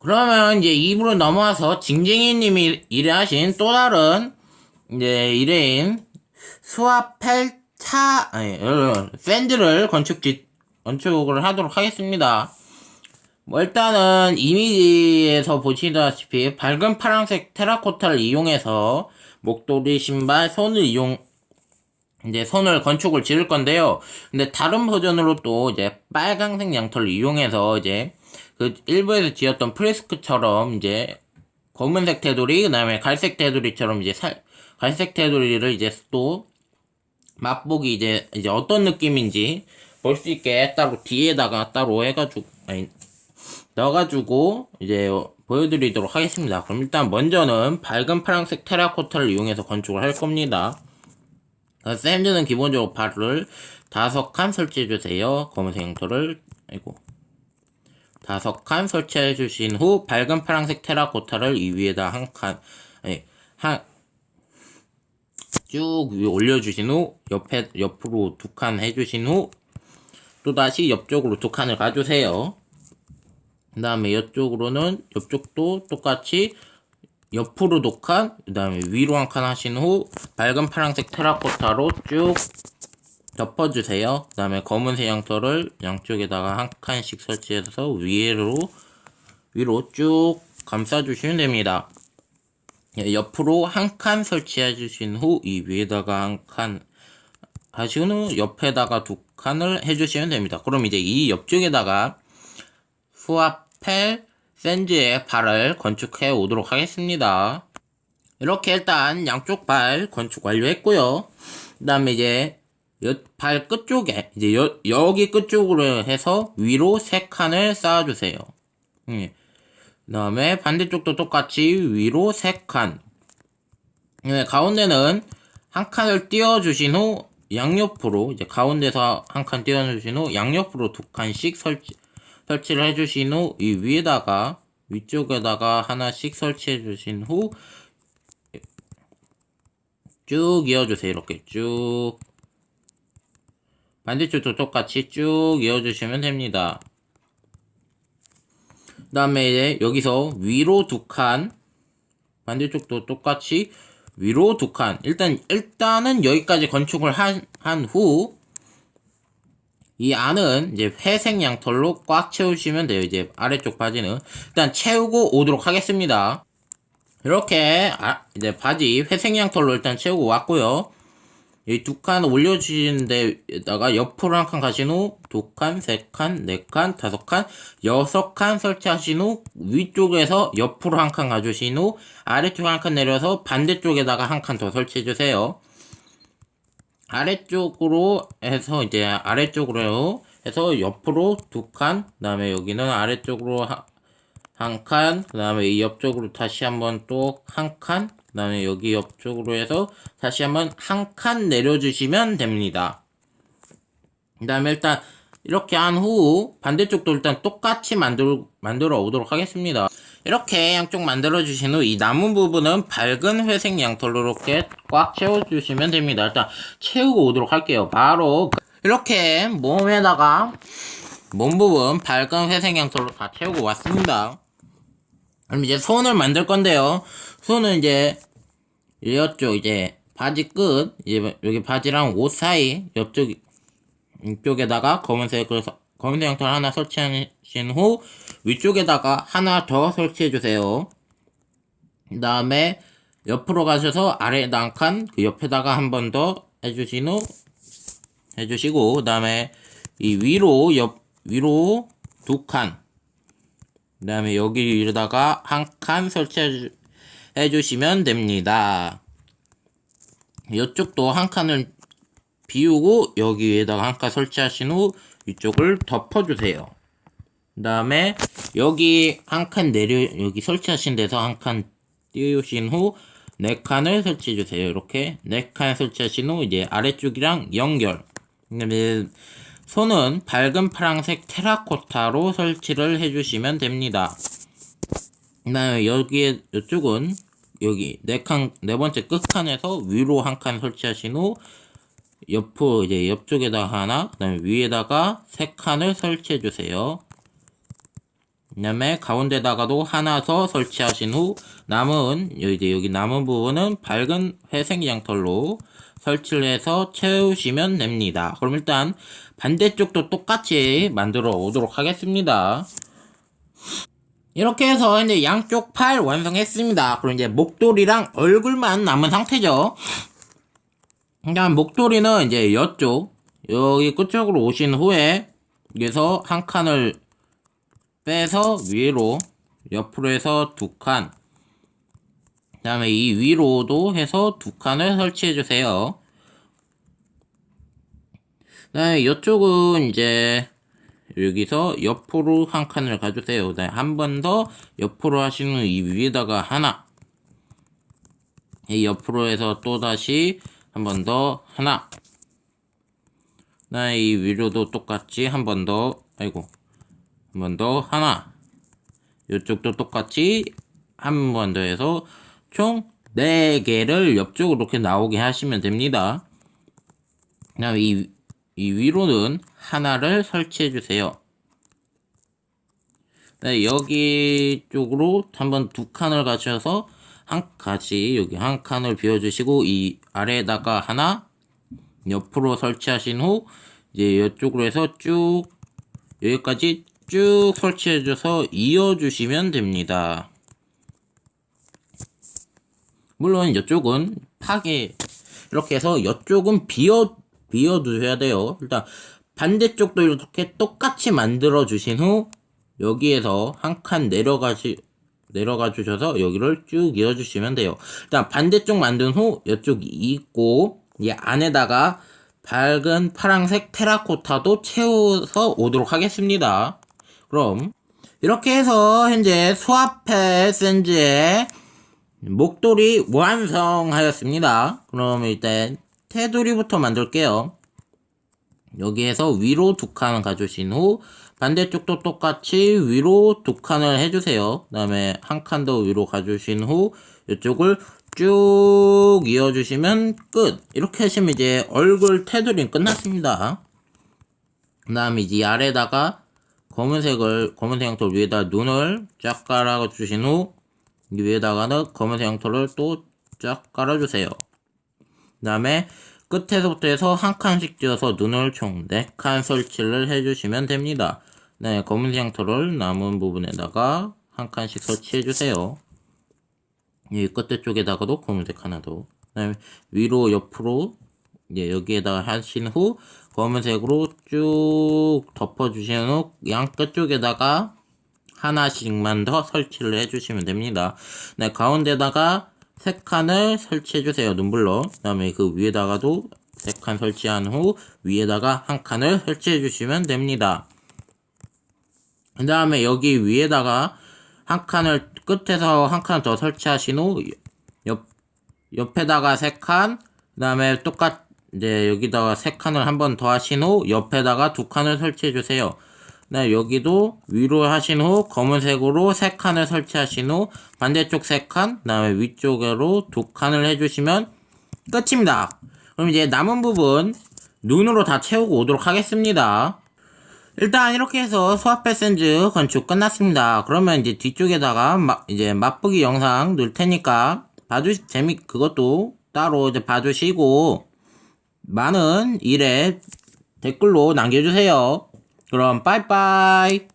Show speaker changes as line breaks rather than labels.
그러면 이제 2부로 넘어와서 징징이님이 일하신 또 다른 이제 일회인 수아펠 차 아니 어, 샌드를 건축 지 건축을 하도록 하겠습니다. 뭐 일단은 이미지에서 보시다시피 밝은 파란색 테라코타를 이용해서 목도리 신발 손을 이용 이제 손을 건축을 지을 건데요. 근데 다른 버전으로 또 이제 빨강색 양털을 이용해서 이제 그 일부에서 지었던 프레스크처럼 이제 검은색 테두리 그다음에 갈색 테두리처럼 이제 살 갈색 테두리를 이제 또 맛보기 이제 이제 어떤 느낌인지 볼 수 있게 따로 뒤에다가 따로 해가지고 아니 넣어가지고 이제 보여드리도록 하겠습니다. 그럼 일단 먼저는 밝은 파란색 테라코타를 이용해서 건축을 할 겁니다. 어, 샌드는 기본적으로 발을 다섯 칸 설치해 주세요. 검은색 양털을 아이고 다섯 칸 설치해 주신 후 밝은 파란색 테라코타를 이 위에다 한 칸, 아니 한 쭉 위에 올려주신 후 옆에 옆으로 두 칸 해주신 후 또 다시 옆쪽으로 두 칸을 가주세요. 그 다음에 이쪽으로는 옆쪽도 똑같이 옆으로 두 칸, 그 다음에 위로 한 칸 하신 후 밝은 파란색 테라코타로 쭉 덮어주세요. 그 다음에 검은색 양털을 양쪽에다가 한 칸씩 설치해서 위로 위로 쭉 감싸주시면 됩니다. 예, 옆으로 한 칸 설치해 주신 후 이 위에다가 한 칸 하신 후 옆에다가 두 칸을 해주시면 됩니다. 그럼 이제 이 옆쪽에다가 수아펠 샌즈의 발을 건축해 오도록 하겠습니다. 이렇게 일단 양쪽 발 건축 완료했고요. 그 다음에 이제 발 끝쪽에 이제 여, 여기 끝쪽으로 해서 위로 세 칸을 쌓아주세요. 예. 그 다음에 반대쪽도 똑같이 위로 세 칸. 예, 가운데는 한 칸을 띄워주신 후 양옆으로 이제 가운데서 한 칸 띄워주신 후 양옆으로 두 칸씩 설치 설치를 해주신 후 이 위에다가 위쪽에다가 하나씩 설치해 주신 후 쭉 이어주세요. 이렇게 쭉 반대쪽도 똑같이 쭉 이어주시면 됩니다. 그 다음에 이제 여기서 위로 두 칸, 반대쪽도 똑같이 위로 두 칸. 일단, 일단은 여기까지 건축을 한, 한 후, 이 안은 이제 회색 양털로 꽉 채우시면 돼요. 이제 아래쪽 바지는. 일단 채우고 오도록 하겠습니다. 이렇게, 아, 이제 바지 회색 양털로 일단 채우고 왔고요. 이 두 칸 올려주시는 데다가 옆으로 한 칸 가신 후, 두 칸, 세 칸, 네 칸, 다섯 칸, 여섯 칸 설치하신 후, 위쪽에서 옆으로 한 칸 가주신 후, 아래쪽 한 칸 내려서 반대쪽에다가 한 칸 더 설치해 주세요. 아래쪽으로 해서, 이제 아래쪽으로 해서 옆으로 두 칸, 그 다음에 여기는 아래쪽으로 하, 한 칸, 그 다음에 이 옆쪽으로 다시 한번 또 한 칸, 그 다음에 여기 옆쪽으로 해서 다시 한번 한 칸 내려주시면 됩니다. 그 다음에 일단 이렇게 한 후 반대쪽도 일단 똑같이 만들, 만들어 오도록 하겠습니다. 이렇게 양쪽 만들어 주신 후 이 남은 부분은 밝은 회색 양털로 이렇게 꽉 채워주시면 됩니다. 일단 채우고 오도록 할게요. 바로 이렇게 몸에다가 몸 부분 밝은 회색 양털로 다 채우고 왔습니다. 그럼 이제 손을 만들 건데요. 손은 이제 이쪽 이제 바지 끝 이제 여기 바지랑 옷 사이 옆쪽 이쪽에다가 검은색을 서- 검은색 양털 하나 설치하신 후 위쪽에다가 하나 더 설치해 주세요. 그 다음에 옆으로 가셔서 아래에다 한 칸, 그 옆에다가 한 번 더 해주신 후 해주시고 그 다음에 이 위로 옆 위로 두 칸, 그 다음에 여기에다가 한 칸 설치해 주, 해주시면 됩니다. 이쪽도 한 칸을 비우고 여기에다가 한 칸 설치하신 후 이쪽을 덮어주세요. 그 다음에 여기 한 칸 내려 여기 설치하신 데서 한 칸 띄우신 후 네 칸을 설치해 주세요. 이렇게 네 칸 설치하신 후 이제 아래쪽이랑 연결. 손은 밝은 파란색 테라코타로 설치를 해주시면 됩니다. 그다음에 여기에 이쪽은 여기 네 칸, 네 번째 끝칸에서 위로 한 칸 설치하신 후 옆으로 이제 옆쪽에다 하나, 그 다음에 위에다가 세 칸을 설치해 주세요. 그 다음에 가운데다가도 하나 더 설치하신 후 남은 이제 여기 남은 부분은 밝은 회색 양털로 설치를 해서 채우시면 됩니다. 그럼 일단 반대쪽도 똑같이 만들어 오도록 하겠습니다. 이렇게 해서 이제 양쪽 팔 완성했습니다. 그럼 이제 목도리랑 얼굴만 남은 상태죠. 그냥 목도리는 이제 이쪽 여기 끝쪽으로 오신 후에 여기서 한 칸을 빼서 위로 옆으로 해서 두 칸. 그 다음에 이 위로도 해서 두 칸을 설치해 주세요. 그 다음에 이쪽은 이제 여기서 옆으로 한 칸을 가주세요. 한 번 더 옆으로 하시는 이 위에다가 하나. 이 옆으로 해서 또 다시 한 번 더 하나. 그 다음에 이 위로도 똑같이 한 번 더, 아이고. 한 번 더 하나. 이쪽도 똑같이 한 번 더 해서 총 4개를 옆쪽으로 이렇게 나오게 하시면 됩니다. 그 다음에 이, 이 위로는 하나를 설치해 주세요. 네, 여기 쪽으로 한번 두 칸을 가셔서 한 같이 여기 한 칸을 비워주시고 이 아래에다가 하나 옆으로 설치하신 후 이제 이쪽으로 해서 쭉 여기까지 쭉 설치해줘서 이어주시면 됩니다. 물론 이쪽은 파괴 이렇게 해서 이쪽은 비워 비워 두셔야 돼요. 일단 반대쪽도 이렇게 똑같이 만들어 주신 후 여기에서 한 칸 내려가시 내려가 주셔서 여기를 쭉 이어 주시면 돼요. 일단 반대쪽 만든 후 이쪽이 있고 이 안에다가 밝은 파랑색 테라코타도 채워서 오도록 하겠습니다. 그럼 이렇게 해서 현재 수압패 센즈의 목도리 완성하였습니다. 그럼 일단 테두리부터 만들게요. 여기에서 위로 두 칸을 가주신 후 반대쪽도 똑같이 위로 두 칸을 해주세요. 그 다음에 한 칸 더 위로 가주신 후 이쪽을 쭉 이어주시면 끝. 이렇게 하시면 이제 얼굴 테두리 끝났습니다. 그 다음에 이제 아래다가 검은색을 검은색 양털 위에다 눈을 쫙 깔아 주신 후 위에다가는 검은색 양털을 또 쫙 깔아주세요. 그 다음에 끝에서부터 해서 한 칸씩 띄어서 눈을 총 4칸 설치를 해주시면 됩니다. 네, 검은색 양털을 남은 부분에다가 한 칸씩 설치해주세요. 이 끝에 쪽에다가도 검은색 하나 더. 그다음에 위로 옆으로 이제 여기에다가 하신 후 검은색으로 쭉 덮어주신 후 양 끝 쪽에다가 하나씩만 더 설치를 해주시면 됩니다. 네, 가운데다가 세 칸을 설치해 주세요. 눈블러. 그 다음에 그 위에다가도 세 칸 설치한 후 위에다가 한 칸을 설치해 주시면 됩니다. 그 다음에 여기 위에다가 한 칸을 끝에서 한 칸 더 설치하신 후 옆, 옆에다가 세 칸, 그 다음에 똑같 이제 여기다가 세 칸을 한 번 더 하신 후 옆에다가 두 칸을 설치해 주세요. 네, 여기도 위로 하신 후 검은색으로 세 칸을 설치하신 후 반대쪽 세 칸, 그 다음에 위쪽으로 두 칸을 해주시면 끝입니다. 그럼 이제 남은 부분 눈으로 다 채우고 오도록 하겠습니다. 일단 이렇게 해서 수압 패센즈 건축 끝났습니다. 그러면 이제 뒤쪽에다가 마, 이제 맛보기 영상 넣을 테니까 봐주 재미 그것도 따로 이제 봐주시고 많은 일에 댓글로 남겨주세요. 그럼 빠이빠이.